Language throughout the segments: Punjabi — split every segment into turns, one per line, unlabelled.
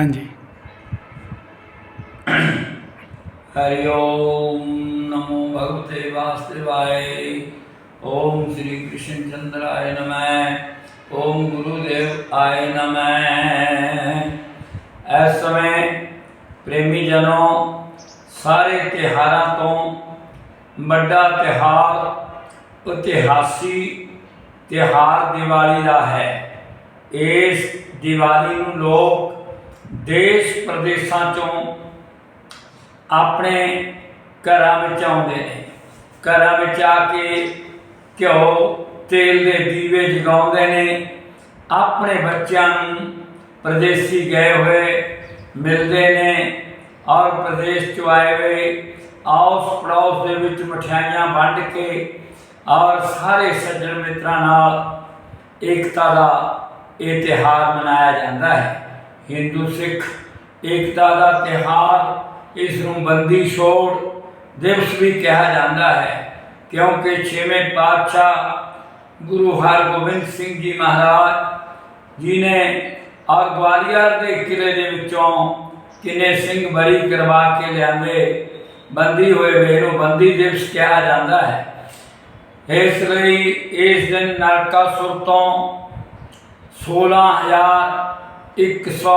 ਹਾਂਜੀ
हरि ओम नमो भगवते वासुदेवाय ओम श्री कृष्ण चंद्राय नमः ओम गुरुदेव आय नमः ਇਸ ਸਮੇਂ ਪ੍ਰੇਮੀ ਜਨੋ ਸਾਰੇ ਤਿਹਾਰਾਂ ਤੋਂ ਵੱਡਾ ਤਿਹਾਰ ਇਤਿਹਾਸੀ ਤਿਹਾਰ ਦੀਵਾਲੀ ਦਾ ਹੈ ਇਸ ਦੀਵਾਲੀ ਨੂੰ ਲੋਕ ਦੇਸ਼ ਪ੍ਰਦੇਸ਼ਾਂ ਚੋਂ ਆਪਣੇ ਘਰਾਂ ਵਿੱਚ ਆਉਂਦੇ ਨੇ। ਘਰਾਂ ਵਿੱਚ ਆ ਕੇ ਘਿਓ, ਤੇਲ ਦੇ ਦੀਵੇ ਜਗਾਉਂਦੇ ਨੇ। ਆਪਣੇ ਬੱਚਿਆਂ ਨੂੰ ਪ੍ਰਦੇਸੀ ਗਏ ਹੋਏ ਮਿਲਦੇ ਨੇ ਔਰ ਪ੍ਰਦੇਸ਼ ਚ ਆਏ ਹੋਏ ਆਉਸ ਪੜੋਸ ਦੇ ਵਿੱਚ ਮਠਿਆਈਆਂ ਵੰਡ ਕੇ ਔਰ ਸਾਰੇ ਸੱਜਣ ਮਿੱਤਰਾਂ ਨਾਲ ਏਕਤਾ ਦਾ ਇਹ ਤਿਹਾਰ ਮਨਾਇਆ ਜਾਂਦਾ ਹੈ। ਹਿੰਦੂ ਸਿੱਖ ਏਕਤਾ ਦਾ ਤਿਹਾਰ ਇਸ ਨੂੰ ਬੰਦੀ ਛੋੜ ਦਿਵਸ ਵੀ ਕਿਹਾ ਜਾਂਦਾ ਹੈ ਕਿਉਂਕਿ ਛੇਵੇਂ ਪਾਤਸ਼ਾਹ ਗੁਰੂ ਹਰਗੋਬਿੰਦ ਸਿੰਘ ਜੀ ਮਹਾਰਾਜ ਜੀ ਨੇ ਔਰ ਗਵਾਲੀਅਰ ਦੇ ਕਿਲੇ ਦੇ ਵਿੱਚੋਂ ਕਿੰਨੇ ਸਿੰਘ ਬਰੀ ਕਰਵਾ ਕੇ ਲਿਆਂਦੇ ਬੰਦੀ ਹੋਏ ਵੇ ਨੂੰ ਬੰਦੀ ਦਿਵਸ ਕਿਹਾ ਜਾਂਦਾ ਹੈ ਇਸ ਲਈ ਇਸ ਦਿਨ ਨਰਕਾਸੁਰ ਤੋਂ 16100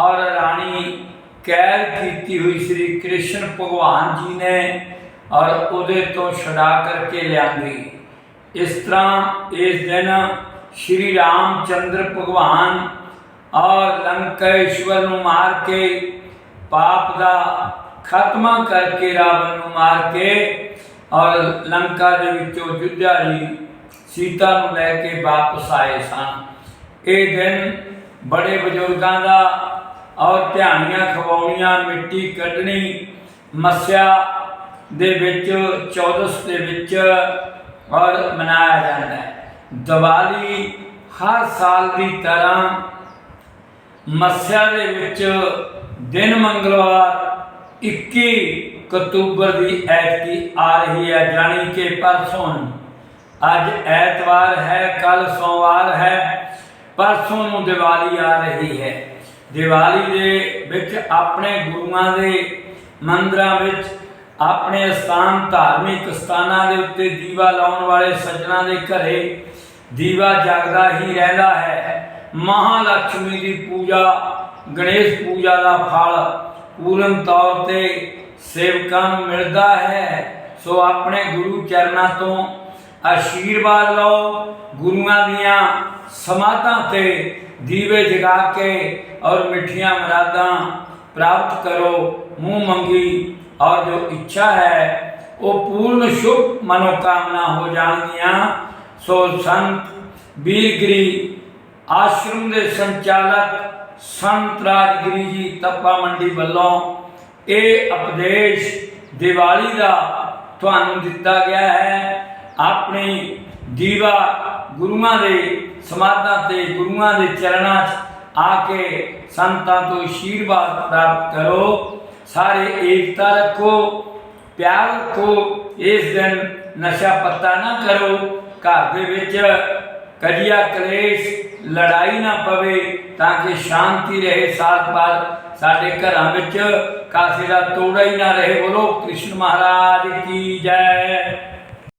ਔਰ ਰਾਣੀ ਕੈਦ ਕੀਤੀ ਹੋਈ ਸ੍ਰੀ ਕ੍ਰਿਸ਼ਨ ਭਗਵਾਨ ਜੀ ਨੇ ਔਰ ਉਹਦੇ ਤੋਂ ਛੁਡਾ ਕਰਕੇ ਲਿਆਂਦੀ। ਇਸ ਤਰ੍ਹਾਂ ਇਸ ਦਿਨ ਸ਼੍ਰੀ ਰਾਮ ਚੰਦਰ ਭਗਵਾਨ ਔਰ ਲੰਕੇਸ਼ਵਰ ਨੂੰ ਮਾਰ ਕੇ ਪਾਪ ਦਾ ਖਾਤਮਾ ਕਰਕੇ ਰਾਵਣ ਨੂੰ ਮਾਰ ਕੇ ਔਰ ਲੰਕਾ ਦੇ ਵਿੱਚੋਂ ਜੁੱਧਿਆ ਜੀ ਸੀਤਾ ਨੂੰ ਲੈ ਕੇ ਵਾਪਸ ਆਏ ਸਨ। ਇਹ ਦਿਨ ਬੜੇ ਬਜ਼ੁਰਗਾਂ ਦਾ ਔਰ ਧਿਆਨੀਆਂ ਖਵਾਉਣੀਆਂ, ਮਿੱਟੀ ਕੱਢਣੀ, ਮੱਸਿਆ ਦੇ ਵਿੱਚ 14 ਦੇ ਵਿੱਚ ਔਰ ਮਨਾਇਆ ਜਾਂਦਾ ਹੈ। ਦੀਵਾਲੀ ਹਰ ਸਾਲ ਦੀ ਤਰ੍ਹਾਂ ਮੱਸਿਆ ਦੇ ਵਿੱਚ ਦਿਨ ਮੰਗਲਵਾਰ 21 ਅਕਤੂਬਰ ਦੀ ਐਤਕੀ ਆ ਰਹੀ ਹੈ, ਜਾਣੀ ਕਿ ਪਰਸੋਂ ਅੱਜ ਐਤਵਾਰ ਹੈ ਕੱਲ ਪਰਸੋਂ ਨੂੰ ਦੀਵਾਲੀ ਆ ਰਹੀ ਹੈ। ਦੀਵਾਲੀ ਦੇ ਵਿੱਚ ਆਪਣੇ ਗੁਰੂਆਂ ਦੇ ਮੰਦਰਾਂ ਵਿੱਚ ਆਪਣੇ ਸਥਾਨ ਧਾਰਮਿਕ ਸਥਾਨਾਂ ਦੇ ਉੱਤੇ ਦੀਵਾ ਲਾਉਣ ਵਾਲੇ ਸੱਜਣਾ ਦੇ ਘਰੇ ਦੀਵਾ ਜਗਦਾ ਹੀ ਰਹਿੰਦਾ ਹੈ। ਮਹਾਲక్ష్ਮੀ ਦੀ ਪੂਜਾ, ਗਣੇਸ਼ ਪੂਜਾ ਦਾ ਫਲ ਪੂਰਨ ਤੌਰ ਤੇ ਸੇਵਕਾਂ ਨੂੰ ਮਿਲਦਾ ਹੈ। ਸੋ ਆਪਣੇ ਗੁਰੂ ਚਰਨਾਂ ਤੋਂ ਆਸ਼ੀਰਵਾਦ ਲਓ, ਗੁਰੂਆਂ ਦੀਆਂ ਸਮਾਧਾਂ ਤੇ ਦੀਵੇ ਜਗਾ ਕੇ ਔਰ ਮਿੱਠੀਆਂ ਮਰਾਦਾਂ ਪ੍ਰਾਪਤ ਕਰੋ, ਮੂੰਹ ਮੰਗੀ, ਔਰ ਜੋ ਇੱਛਾ ਹੈ, ਉਹ ਪੂਰਨ ਸ਼ੁਭ ਮਨੋਕਾਮਨਾ ਹੋ ਜਾਣਗੀਆਂ। ਸੋ ਸੰਤ ਵੀਰਗਿਰੀ ਆਸ਼ਰਮ ਦੇ ਸੰਚਾਲਕ ਸੰਤ ਰਾਜਗਰੀ ਜੀ ਤੱਪਾ ਮੰਡੀ ਵੱਲੋਂ ਇਹ ਉਪਦੇਸ਼ ਦੀਵਾਲੀ ਦਾ ਤੁਹਾਨੂੰ ਦਿੱਤਾ ਗਿਆ ਹੈ। ਆਪਣੀ ਦੀਵਾ ਗੁਰੂਆਂ ਦੇ ਸਮਾਧਾਂ ਤੇ ਗੁਰੂਆਂ ਦੇ ਚਰਨਾਂ 'ਚ ਆ ਕੇ ਸੰਤਾਂ ਤੋਂ ਆਸ਼ੀਰਵਾਦ ਪ੍ਰਾਪਤ ਕਰੋ। ਸਾਰੇ ਏਕਤਾ ਰੱਖੋ, ਪਿਆਰ ਰੱਖੋ। ਇਸ ਦਿਨ ਨਸ਼ਾ ਪੱਤਾ ਨਾ ਕਰੋ। ਘਰ ਦੇ ਵਿੱਚ ਕਜੀਆ ਕਲੇਸ਼, ਲੜਾਈ ਨਾ ਪਵੇ ਤਾਂ ਕਿ ਸ਼ਾਂਤੀ ਰਹੇ ਸਾਥ ਬਾਦ ਸਾਡੇ ਘਰਾਂ ਵਿੱਚ ਕਾਸੇ ਦਾ ਤੋੜਾ ਹੀ ਨਾ ਰਹੇ ਬੋਲੋ, ਕ੍ਰਿਸ਼ਨ ਮਹਾਰਾਜ ਕੀ ਜੈ।